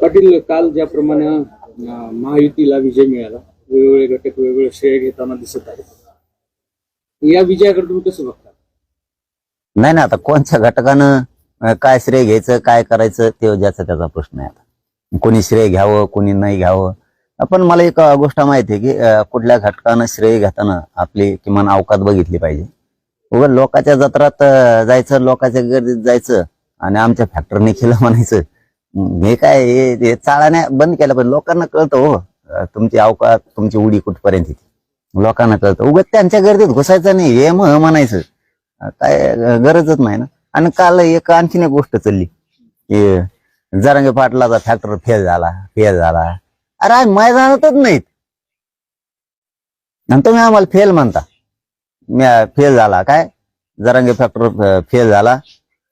पाटील काल ज्याप्रमाणे महायुतीला विजय मिळाला वेगवेगळे घटक वेगवेगळे श्रेय घेताना दिसत आहेत. या विजयाकडे तुम्ही कसं बघता? नाही ना आता कोणत्या घटकानं काय श्रेय घ्यायचं काय करायचं ते ज्याचा त्याचा प्रश्न आहे आता. कोणी श्रेय घ्यावं कोणी नाही घ्यावं. पण मला एक गोष्ट माहिती आहे की कुठल्या घटकानं श्रेय घेताना आपली किमान अवकात बघितली पाहिजे. उघड लोकांच्या जत्रात जायचं लोकांच्या गर्दीत जायचं आणि आमच्या फॅक्टरीने केलं म्हणायचं हे काय हे हे चाळाने बंद केलं पण लोकांना कळतं हो तुमची अवकात तुमची उडी कुठपर्यंत येते? लोकांना कळतं. उगत त्यांच्या गर्दीत घुसायचं नाही हे मग म्हणायचं. काय गरजच नाही ना. आणि काल एक आणखीन एक गोष्ट चालली की जरांगे पाटलाचा फॅक्टर फेल झाला फेल झाला. अरे आम्ही मैदानातच नाहीत. आणि तुम्ही आम्हाला फेल म्हणता. फेल झाला काय? जरांगे फॅक्टर फेल झाला.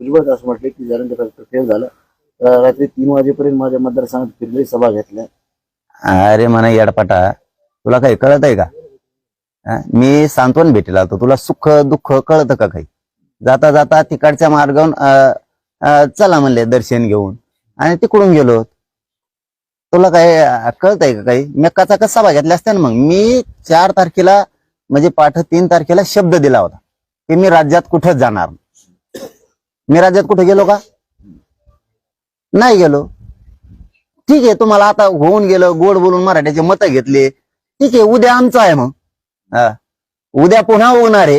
छगन असं म्हटले की जरंगे फेल झालं. रात्री तीन वाजेपर्यंत माझ्या मतदारसंघात फिरली सभा घेतल्या. अरे म्हणा येडपाटा तुला काही कळत आहे का? हा? मी सांत्वन भेटेल आलतो तुला सुख दुःख कळतं का काही? जाता जाता तिकडच्या मार्गावरून चला म्हणले दर्शन घेऊन. आणि तिकडून गेलो. तुला काय कळत कळतंय का काही? मी कचा कसा सभा घेतल्या असत्या ना मग. मी चार तारखेला म्हणजे पाठ तीन तारखेला शब्द दिला होता की मी राज्यात कुठंच जाणार नाही. मी राज्यात कुठे गेलो का? नाही गेलो. ठीक आहे तुम्हाला आता होऊन गेलं गोड बोलून मराठ्याचे मतं घेतले. ठीक आहे उद्या आमचं आहे मग. हा. उद्या पुन्हा होणार आहे.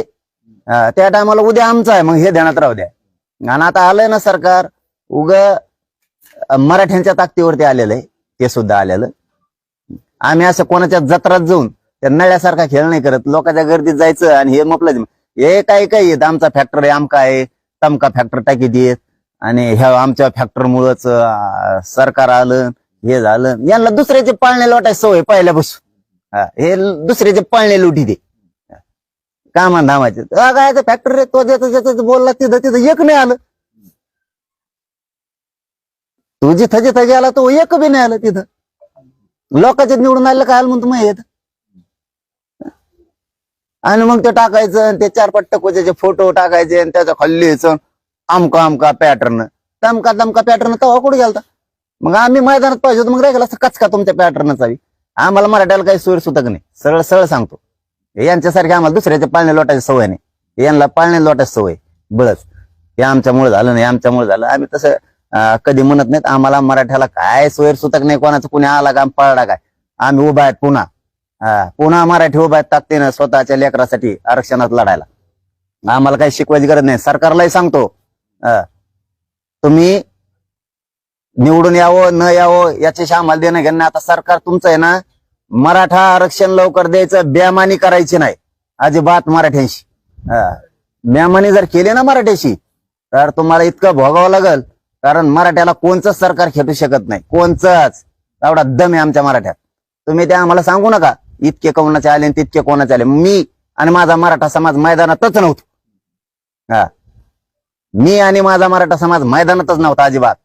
हा, त्या टायमाला उद्या आमचं आहे मग हे ध्यानात राहू द्या. आणि आता आलंय ना सरकार उग मराठ्यांच्या ताकदीवरती आलेलं आहे. ते सुद्धा आलेलं. आम्ही असं कोणाच्या जत्रात जाऊन त्या नळ्यासारखा खेळ नाही करत. लोकांच्या गर्दीत जायचं आणि हे म्हटलं हे काय काय आमचा फॅक्टर आहे आमका आहे. तमका फॅक्टर टाकी देत. आणि ह्या आमच्या फॅक्टरमुळंच सरकार आलं हे झालं. यांना दुसऱ्याचे पाळणे लोटायची सवय पहिल्यापासून. हे दुसऱ्याचे पाळणे लुटी दे. कामा धामाचे काय फॅक्टर तो ज्याचं ज्याचं बोलला तिथं तिथं एक नाही आलं. तू जिथं जिथं गेला तो एक बी नाही आलं तिथं. लोकांचे निवडून आलं काय आलं म्हणतो मग येत. आणि मग ते टाकायचं आणि ते चार पट्ट कोच्याचे फोटो टाकायचे आणि त्याचं खाली लिहायचं आमका आमका पॅटर्न तमका तमका पॅटर्न तवा कुठे गेलता? मग आम्ही मैदानात पाहिजे होतो मग राहिला असं कचका तुमच्या पॅटर्नचा आम्हाला मराठ्याला काही सोयी सुतक नाही? सरळ सरळ सांगतो. यांच्यासारखे आम्हाला दुसऱ्याच्या पाळणे लोटायची सवय नाही. यांना पाळणे लोटायची सवय बळच. हे आमच्यामुळे झालं नाही आमच्यामुळे झालं. आम्ही तसं कधी म्हणत नाहीत आम्हाला मराठ्याला काय सोयर सुतक नाही? कोणाचं कुणी आला का पळला काय? आम्ही उभा आहेत पुन्हा. हा, पुन्हा मराठी उभा आहेत ताकदीनं स्वतःच्या लेकरासाठी आरक्षणात लढायला. आम्हाला काही शिकवायची गरज नाही. सरकारलाही सांगतो. तुम्ही निवडून यावं न यावं याच्याशी आम्हाला देणं घेणं आता सरकार तुमचं आहे ना मराठा आरक्षण लवकर द्यायचं बेमानी करायची नाही. अजिबात मराठ्यांशी. हा. बेमानी जर केली ना मराठ्याशी तर तुम्हाला इतकं भोगावं लागल. कारण मराठ्याला कोणचंच सरकार खेटू शकत नाही. कोणचंच. एवढा दम आहे आमच्या मराठ्यात. तुम्ही ते आम्हाला सांगू नका. इतके कोणाचे आले आणि तितके कोणाचे आले. मी आणि माझा मराठा समाज मैदानातच नव्हतो. हा. मी आणि माझा मराठा समाज मैदानातच नव्हता अजिबात.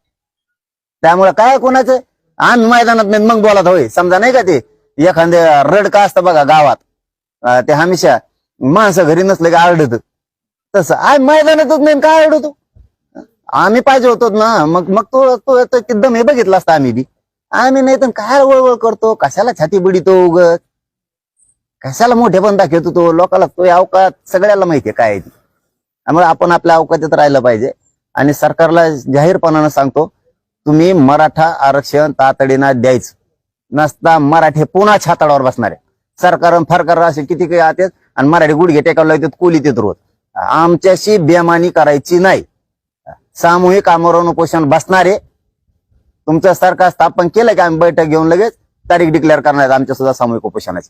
त्यामुळे काय कोणाचं? आम्ही मैदानात नाही मग बोलत होय. समजा नाही का ते? एखादे रड का असतं बघा गावात. ते हमेशा माणसं घरी नसलं की आरडत. तसं आय मैदानातच नाही काय आरडतो? आम्ही पाहिजे होतो ना. मग मग तो तो तो दम हे बघितला असता आम्ही बी. आम्ही नाही तर काय वळवळ करतो? कशाला छाती बुडीतो उगत? कशाला मोठे पण दाखवतो तो? लोकाला तो अवकात सगळ्याला माहितीये काय आहे ती. त्यामुळे आपण आपल्या अवकाशात राहिलं पाहिजे. आणि सरकारला जाहीरपणानं सांगतो तुम्ही मराठा आरक्षण तातडीनं द्यायचं. नसता मराठी पुन्हा छाताडावर बसणार. सरकार फरकार असे किती काही आते आणि मराठी गुडघे टेकायला लागतात कोली देत रोज. आमच्याशी बेमानी करायची नाही. सामूहिक आमरण उपोषण बसणारे. तुमचं सरकार स्थापन केलं की आम्ही बैठक घेऊन लगेच तारीख डिक्लेअर करणार आमच्या सुद्धा सामूहिक उपोषणाची.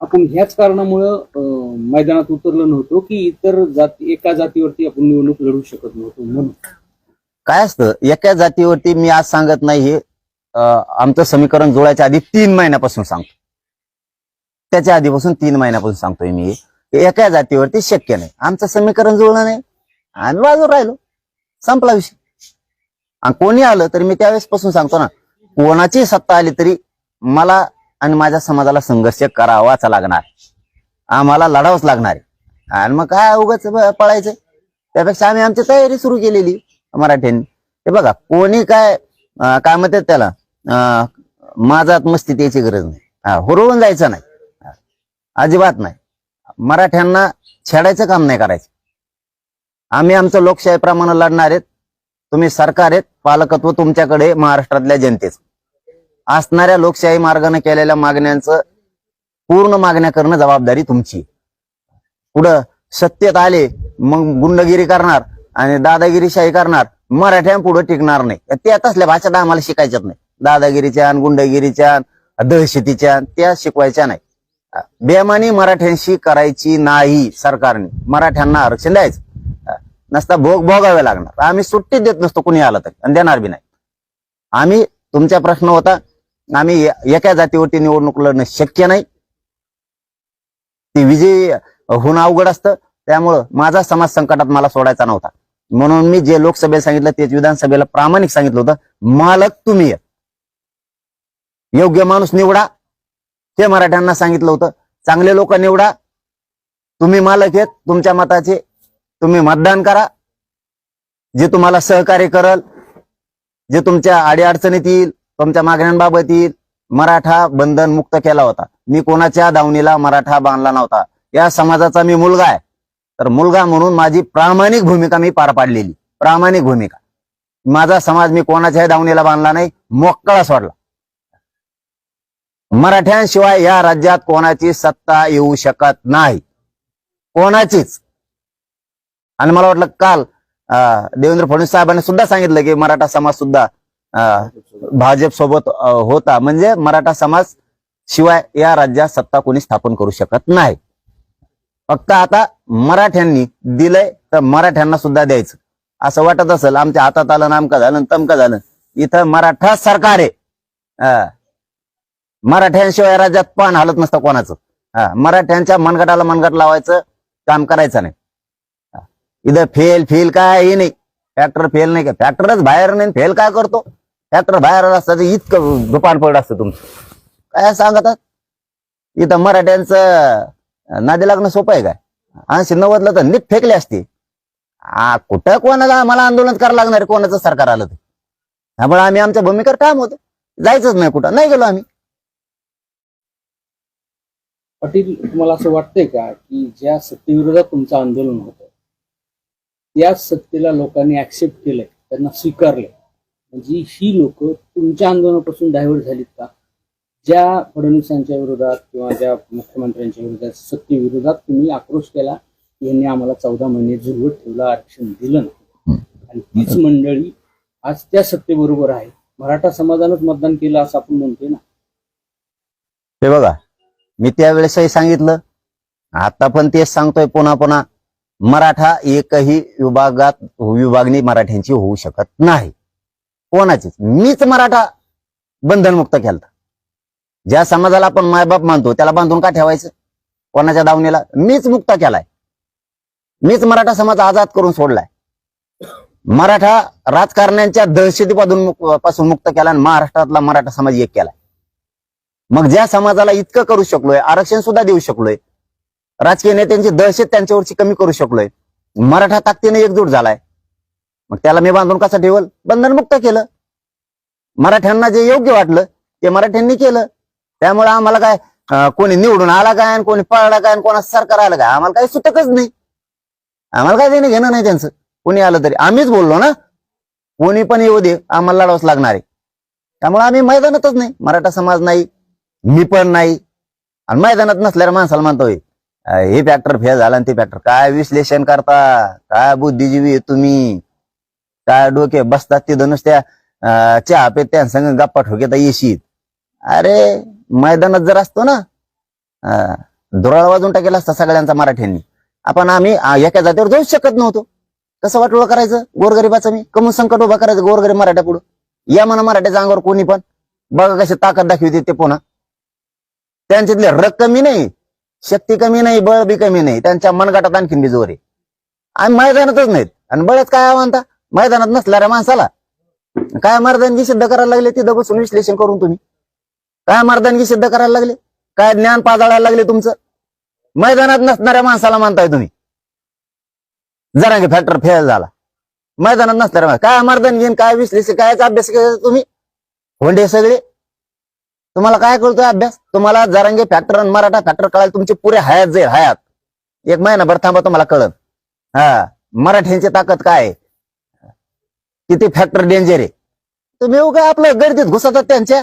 आपण ह्याच कारणामुळं अं, मैदानात उतरलो नव्हतो की इतर जाती एका जातीवरती आपण निवडणूक लढू शकत नव्हतो म्हणून. काय असतं? एका जातीवरती मी आज सांगत नाही हे आमचं समीकरण जुळायच्या आधी तीन महिन्यापासून सांगतो. त्याच्या आधीपासून तीन महिन्यापासून सांगतोय मी. हे. एका जातीवरती शक्य नाही. आमचं समीकरण जुळलं नाही. आम्ही बाजूवर राहिलो. संपला विषय. आणि कोणी आलं तरी मी त्यावेळेस पासून सांगतो ना कोणाची सत्ता आली तरी मला आणि माझ्या समाजाला संघर्ष करावाच लागणार. आम्हाला लढावंच लागणार आहे. आणि मग काय उगाच पळायचं? त्यापेक्षा आम्ही आमची तयारी सुरू केलेली मराठ्यांनी. हे बघा कोणी काय काय म्हणतात त्याला? अं, माझात मस्ती त्याची गरज नाही. हा, हुरळून जायचं नाही. अजिबात नाही. मराठ्यांना छेडायचं काम नाही करायचं. आम्ही आमचं लोकशाहीप्रमाणे लढणार आहेत. तुम्ही सरकार आहेत. पालकत्व तुमच्याकडे महाराष्ट्रातल्या जनतेचं. असणाऱ्या लोकशाही मार्गाने केलेल्या मागण्यांचं पूर्ण मागण्या करणं जबाबदारी तुमची. पुढं सत्तेत आले मग गुंडगिरी करणार आणि दादागिरीशाही करणार मराठ्या पुढं टिकणार नाही. त्या तसल्या भाषा आम्हाला शिकायच्यात नाही. दादागिरीच्या गुंडगिरीच्या दहशतीच्या त्या शिकवायच्या नाही. बेमानी मराठ्यांशी करायची नाही सरकारने. मराठ्यांना आरक्षण द्यायचं. नसता भोग भोगावे लागणार. आम्ही सुट्टी देत नसतो कुणी आला तरी. आणि देणार बी नाही. आम्ही तुमचा प्रश्न होता आम्ही एका जातीवरती निवडणूक लढणं शक्य नाही. ती विजयी होणं अवघड असतं. त्यामुळं माझा समाज संकटात मला सोडायचा नव्हता. म्हणून मी जे लोकसभेला सांगितलं तेच विधानसभेला प्रामाणिक सांगितलं होतं. मालक तुम्ही योग्य माणूस निवडा. ते मराठ्यांना सांगितलं होतं. चांगले लोक निवडा. तुम्ही मालक आहेत तुमच्या मताचे. तुम्ही मतदान करा. जे तुम्हाला सहकार्य करल जे तुमच्या अडीअडचणीत येईल तुमच्या मागण्यांबाबतीत मराठा बंधन मुक्त केला होता. मी कोणाच्या दावणीला मराठा बांधला नव्हता. या समाजाचा मी मुलगा आहे. तर मुलगा म्हणून माझी प्रामाणिक भूमिका मी पार पाडलेली. प्रामाणिक भूमिका. माझा समाज मी कोणाच्याही दावणीला बांधला नाही. मोकळा सोडला. मराठ्यांशिवाय या राज्यात कोणाची सत्ता येऊ शकत नाही. कोणाचीच. आणि मला वाटलं काल अं, देवेंद्र फडणवीस साहेबांनी सुद्धा सांगितलं की मराठा समाज सुद्धा भाजप सोबत होता. म्हणजे मराठा समाज शिवाय या राज्यात सत्ता कोणी स्थापन करू शकत नाही. फक्त आता मराठ्यांनी दिलंय तर मराठ्यांना सुद्धा द्यायचं. असं वाटत असेल आमच्या हातात आलं नामका झालं आणि तमका झालं. इथं मराठा सरकार आहे. मराठ्यांशिवाय राज्यात पान हालत नसतं कोणाचं. हा, मराठ्यांच्या मनगटाला मनगट लावायचं काम करायचं नाही. इथं फेल फेल काय नाही. फॅक्टर फेल नाही का? फॅक्टरच बाहेर नाही फेल काय करतो? फॅक्टर बाहेर असतात इतकं दुपान पड असतं तुमचं. काय सांगतात इथं मराठ्यांचं नादी लागणं सोपं आहे काय? ऐंशी नव्वदला तर नीट फेकले असते. आ, कुठं कोणाला आम्हाला आंदोलन करावं लागणार कोणाचं सरकार आलं ते त्यामुळे आम्ही आमच्या भूमिकेवर काम होतो. जायचंच नाही कुठं. नाही गेलो आम्ही. पाटील तुम्हाला असं वाटतंय का की ज्या सत्तेविरोधात तुमचं आंदोलन होतं त्या सत्तेला लोकांनी ऍक्सेप्ट केलंय त्यांना स्वीकारलंय? म्हणजे ही लोक तुमच्या आंदोलनापासून डायव्हर्ट झालीत का? ज्या फडणवीसांच्या विरोधात किंवा ज्या मुख्यमंत्र्यांच्या विरोधात सत्तेविरोधात तुम्ही आक्रोश केला यांनी आम्हाला चौदा महिने झुलवत ठेवलं आरक्षण दिलं नाही. आणि तीच मंडळी आज त्या सत्तेबरोबर आहे. मराठा समाजानंच मतदान केलं असं आपण म्हणतोय ना. हे बघा मी त्यावेळेसही सांगितलं. आता पण तेच सांगतोय पुन्हा पुन्हा. मराठा एकही विभागात विभागणी मराठ्यांची होऊ शकत नाही. कोणाचीच. मीच मराठा बंधनमुक्त केलता. ज्या समाजाला आपण मायबाप मानतो त्याला बांधून का ठेवायचं? कोणाच्या दावणीला? मीच मुक्त केलाय. मीच मराठा समाज आजाद करून सोडलाय. मराठा राजकारण्यांच्या दहशतीपासून पासून मुक्त केला आणि महाराष्ट्रातला मराठा समाज एक केला मग ज्या समाजाला इतकं करू शकलोय आरक्षण सुद्धा देऊ शकलोय राजकीय नेत्यांची दहशत त्यांच्यावरची कमी करू शकलोय मराठा ताकदीने एकजूट झालाय. मग त्याला मी बांधून कसं ठेवल? बंधनमुक्त केलं. मराठ्यांना जे योग्य वाटलं ते मराठ्यांनी केलं. त्यामुळे आम्हाला काय कोणी निवडून आला काय आणि कोणी पळला काय आणि कोणाचं सरकार आलं काय? आम्हाला काही सुटकच नाही. आम्हाला काय देणं घेणं नाही त्यांचं. कोणी आलं तरी. आम्हीच बोललो ना. कोणी पण येऊ दे आम्हाला लढावंच लागणार आहे. त्यामुळे आम्ही मैदानातच नाही. मराठा समाज नाही. मी पण नाही. आणि मैदानात नसल्यावर माणसाला म्हणतोय हे फॅक्टर फेल झाला आणि ते फॅक्टर काय विश्लेषण करता? काय बुद्धिजीवी आहे तुम्ही? काय डोके बसतात तिथं नुसत्या चहा पे त्यांसंग गप्पा ठोक्यात येशीत अरे मैदानात जर असतो ना धुराळ वाजून टाकेला असता सगळ्यांचा मराठ्यांनी. आपण आम्ही एका जातीवर जाऊ शकत नव्हतो. कसं वाटोळं करायचं? गोरगरीबाचं मी? कमून संकट उभा करायचं गोरगरीब मराठ्या पुढं? या म्हणा मराठ्याच्या अंगावर कोणी पण. बघा कशी ताकद दाखवते ते पुन्हा. त्यांच्यातले रग कमी नाही शक्ती कमी नाही बळ बी कमी नाही. त्यांच्या मनगटात आणखीन बी जोर आहे आम्ही मैदानातच नाहीत. आणि बळच काय म्हणता मैदानात नसणाऱ्या माणसाला. काय मर्दानगी सिद्ध करायला लागले तिथं बसून विश्लेषण करून तुम्ही? काय मर्दानगी सिद्ध करायला लागले? काय ज्ञान पाजाळायला लागले तुमचं? मैदानात नसणाऱ्या माणसाला मानताय तुम्ही. जरांगे फॅक्टर फेल झाला. मैदानात नसणाऱ्या काय मर्दानगी काय विश्लेषण काय अभ्यास केला तुम्ही? होंडे सगळे? तुम्हाला काय कळतोय अभ्यास? तुम्हाला जरांगे फॅक्टर आणि मराठा फॅक्टर कळायला तुमचे पुरे हयात जाईल हयात. एक महिनाभर थांबा तुम्हाला कळत हा मराठ्यांची ताकद काय किती फॅक्टर डेंजर आहे? तुम्ही येऊ काय आपलं गर्दीत घुसतात त्यांच्या.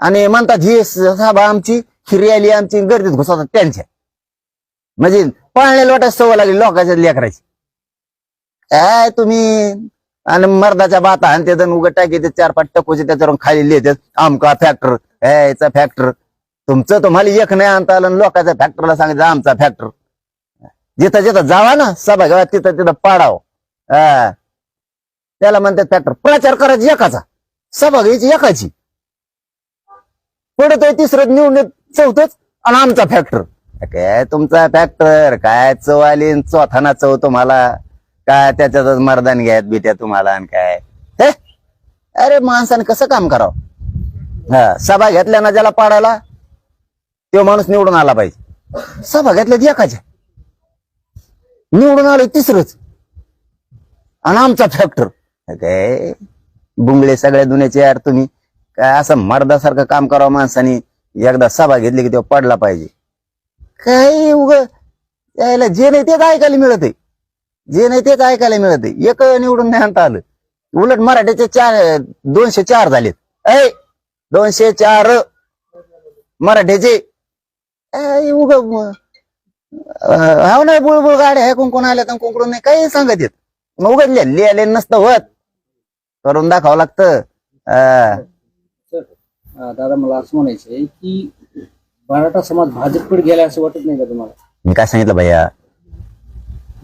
आणि म्हणतात ही सभा आमची ही आली आमची गर्दीत घुसतात त्यांच्या. म्हणजे पाळण्या लोटायची सवय लागली लोकांच्या लेकराची. काय तुम्ही आणि मर्दाच्या बाता आणि ते उघड टाकी ते चार पाच टकोचे त्याच्यावरून खाली लिहितात आमका फॅक्टर याचा फॅक्टर तुमचं तुम्हाला एक नाही आणता आलं आणि लोकांच्या फॅक्टरला सांगितलं आमचा फॅक्टर जिथं जिथं जावा ना सभा घ्यावा तिथं तिथं पाडाव. हा. त्याला म्हणतात फॅक्टर प्रचार करायचा एकाचा. सभा घ्यायची एकाची. पडतोय तिसरं निवडून चौथच आणि आमचा फॅक्टर काय तुमचा फॅक्टर काय चव आली चौथाना चव तुम्हाला? काय त्याच्यातच मर्दान घ्यायत बिट्या तुम्हाला आणि काय? हे? अरे माणसाने कसं काम करावं? हा सभा घेतल्या ना ज्याला पाडायला तो माणूस निवडून आला पाहिजे. सभा घेतल्या एकाच्या. निवडून आलोय तिसरंच. आणि आमचा फॅक्टर काय? बुंगळे सगळ्या दुन्याचे यार तुम्ही. काय असं मर्दासारखं काम करावं माणसाने? एकदा सभा घेतली की तेव्हा पडला पाहिजे. काही उग? यायला जे नाही तेच ऐकायला मिळत आहे जे नाही तेच ऐकायला मिळत आहे एक निवडून नाही आणता आलं. उलट मराठीचे चार दोनशे चार झालेत. ऐ दोनशे चार. मराठीचे. उग हा नाही बुळबुळ गाड्या आहे कोण आल्या तर कोण नाही? काही सांगत येत. मग उघडल्या लिहिले नसतं होत. करून दाखवावं लागतं. अं, अं, दादा मला असं म्हणायचं आहे की मराठा समाज भाजपकडे गेला असं वाटत नाही का तुम्हाला? मी काय सांगितलं भैया?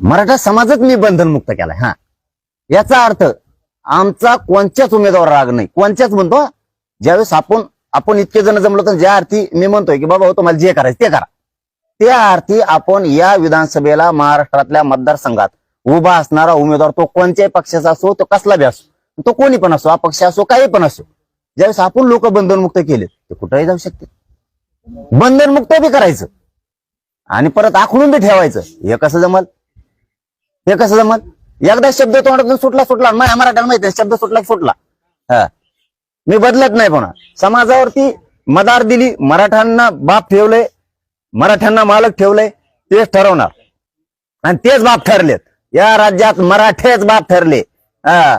मराठा समाजच मी बंधनमुक्त केलाय हा. याचा अर्थ आमचा कोणत्याच उमेदवार राग नाही. कोणत्याच म्हणतो हा. ज्यावेळेस आपण आपण इतके जण जमलो तर ज्या अर्थी मी म्हणतोय की बाबा हो तुम्हाला जे करायचं ते करा. त्या अर्थी आपण या विधानसभेला महाराष्ट्रातल्या मतदारसंघात उभा असणारा उमेदवार तो कोणत्याही पक्षाचा असो तो कसला बी असो. तो कोणी पण असो अपक्ष असो काही पण असो ज्यावेळेस आपण लोक बंधनमुक्त केले ते कुठेही जाऊ शकते. बंधनमुक्त बी करायचं. आणि परत आखडून बी ठेवायचं. हे कसं जमल? हे कसं जमल? एकदा शब्द तोंडातून सुटला सुटला. माझ्या मराठ्याला माहिती आहे, शब्द सुटला सुटला. हा. मी बदलत नाही पण. समाजावरती मदार दिली मराठ्यांना बाप ठेवलंय मराठ्यांना मालक ठेवलंय तेच ठरवणार. आणि तेच बाप ठरलेत. या राज्यात मराठेच बाप ठरले. हा.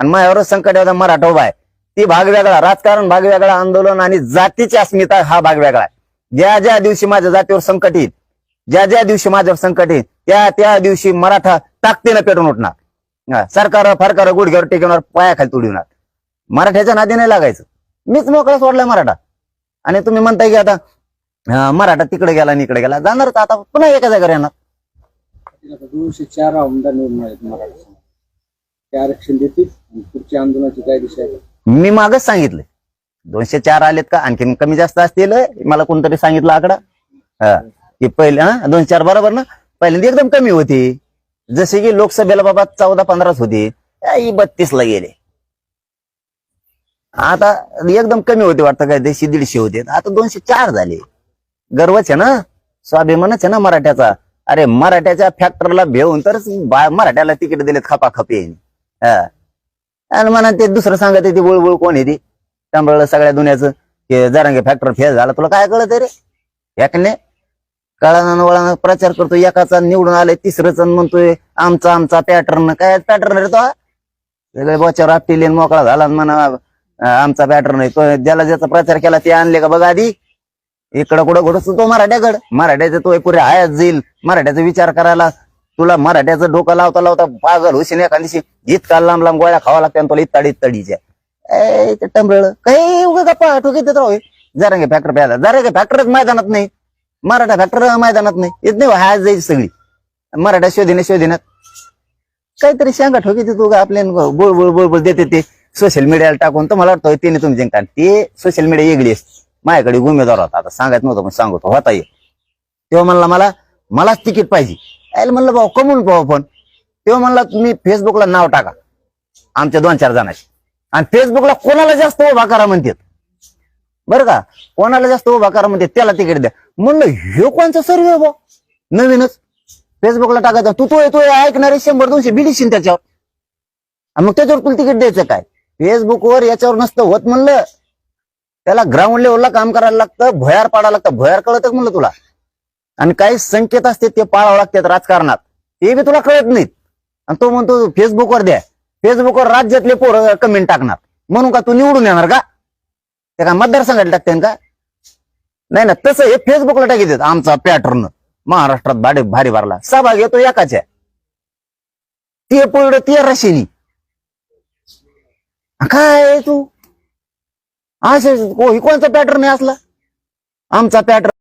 आणि माझ्यावरच संकट मराठा उभा आहे. ती भाग वेगळा राजकारण भाग वेगळा आंदोलन आणि जातीची अस्मिता हा भाग वेगळा आहे. ज्या ज्या दिवशी माझ्या जातीवर संकट येईल ज्या ज्या दिवशी माझ्यावर संकट येईल त्या त्या दिवशी मराठा ताकदीनं पेटून उठणार. सरकार फरकार गुडघ्यावर टेकवणार पायाखाली तुडविणार मराठ्याच्या नादी नाही लागायचं. मीच मोकळा सोडलाय मराठा. आणि तुम्ही म्हणताय की आता मराठा तिकडे गेला आणि इकडे गेला. जाणारच आता पुन्हा एका जागेवर येणार. दोनशे चार आमदार निवडून आहेत मराठा. ते आरक्षण देतील आणि पुढच्या आंदोलनाची काय दिशा आहे? मी मागच सांगितलं दोनशे चार आलेत का? आणखीन कमी जास्त असतील मला कोणतरी सांगितलं आकडा? हा. की पहिले हा? दोनशे चार बरोबर ना? पहिल्यांदा एकदम कमी होती. जसे की लोकसभेला बाबा चौदा पंधराच होती. बत्तीस ला गेले. आता एकदम कमी होते वाटतं काय? देशी दीडशे होते. आता दोनशे चार झाले. गर्वच आहे ना? स्वाभिमानच आहे ना मराठ्याचा? अरे मराठ्याच्या फॅक्टरला भेऊन तरच बा- मराठ्याला तिकीट दिलेत खपाखपी हा. आणि म्हणा ते दुसरं सांगत ते बुळबुळ कोण आहे ती? त्यामुळे सगळ्या दुनियाचं. हे जरांगे फॅक्टर फेल झाला. तुला काय कळत रे? एकने कळानं वळानं प्रचार करतो. एकाचा निवडून आलाय तिसरंच म्हणतोय आमचा आमचा पॅटर्न काय पॅटर्न रे तो? सगळे बोच्यावर आपटी मोकळा झाला म्हणा आमचा पॅटर्न आहे. तो ज्याला ज्याचा प्रचार केला ते आणले का बघा आधी? इकडं कुठं कुठं तो मराठ्याकड. मराठ्याचं तो पुरे आयात जाईल. मराठ्याचा विचार करायला तुला मराठ्याचं डोकं लावता लावता पागल होशील एका दिवशी. इतका लांब लांब गोळ्या खावा लागत्या आणि तुला इत्ताडी इत्ताडीच्या. ए, ते टंबळ काही उगा गप्पा ठोकीत देत राहू जरांगे फॅक्टर प्यायला जरांगे फॅक्टरच मैदानात नाही. मराठा फॅक्टर मैदानात नाही. येत नाही हाय जायची सगळी. मराठा शोधीने शोधीनात काहीतरी सांगा ठोकी तू का आपल्या बोळ बोळ बोळ बोळ देते ते. सोशल मीडियाला टाकून तर मला वाटतं तिने तुम्ही जिंकता ते सोशल मीडिया वेगळी असते. माझ्याकडे उमेदवार होता. आता सांगायचं नव्हतं पण सांगतो. होता ये तेव्हा म्हणला मला मलाच तिकीट पाहिजे. यायला म्हणलं भाऊ कमवून पाहू आपण. तेव्हा म्हणला तुम्ही फेसबुकला नाव टाका. आमच्या दोन चार जणांचे आणि फेसबुकला कोणाला जास्त उभा करा म्हणतात. बरं का? कोणाला जास्त उभा करा म्हणते त्याला तिकीट द्या. म्हणलं हे कोणचा सर्वे भाऊ? नवीनच. फेसबुकला टाकायचं तू तो येतोय ऐकणारे शंभर दोनशे बिडीशील त्याच्यावर. मग त्याच्यावर तुला तिकीट द्यायचं काय? फेसबुकवर याच्यावर नसतं होत म्हणलं. त्याला ग्राउंड लेवलला काम करायला लागतं भयार पाडायला लागतं. भयार कळतच म्हणलं तुला. आणि काही संकेत असते ते पाळावं लागतात राजकारणात. ते बी तुला कळत नाहीत. आणि तो म्हणतो फेसबुकवर द्या. फेसबुकवर राज्यातले पोरं कमेंट टाकणार. म्हणून का तू निवडून येणार का? ते का मतदारसंघाला टाकते का? नाही ना तसं हे फेसबुकला टाकीत आमचा पॅटर्न महाराष्ट्रात भाडे भारी भरला. सहभाग येतो एकाच्या. ते पुढे ते रशिनी. काय तू? असे कोणचा पॅटर्न आहे असला? आमचा पॅटर्न